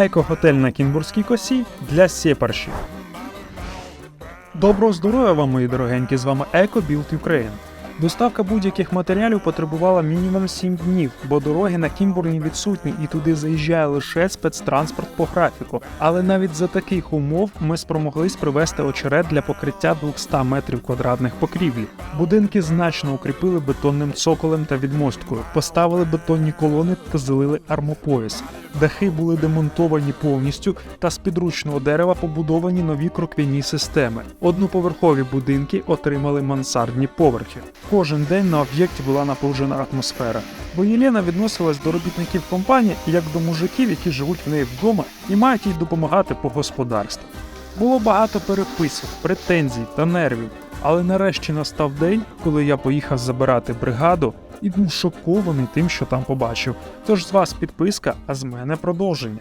Еко-готель на Кінбурзькій косі для сєпаршів. Доброго здоров'я вам, мої дорогенькі, з вами Еко Build Ukraine. Доставка будь-яких матеріалів потребувала мінімум 7 днів, бо дороги на Кімбурні відсутні і туди заїжджає лише спецтранспорт по графіку. Але навіть за таких умов ми спромоглись привезти очерет для покриття 200 метрів квадратних покрівлі. Будинки значно укріпили бетонним цоколем та відмосткою, поставили бетонні колони та залили армопояс. Дахи були демонтовані повністю та з підручного дерева побудовані нові кроквяні системи. Одноповерхові будинки отримали мансардні поверхи. Кожен день на об'єкті була напружена атмосфера, бо Єлена відносилась до робітників компанії як до мужиків, які живуть в неї вдома і мають їй допомагати по господарству. Було багато переписок, претензій та нервів, але нарешті настав день, коли я поїхав забирати бригаду і був шокований тим, що там побачив. Тож з вас підписка, а з мене продовження.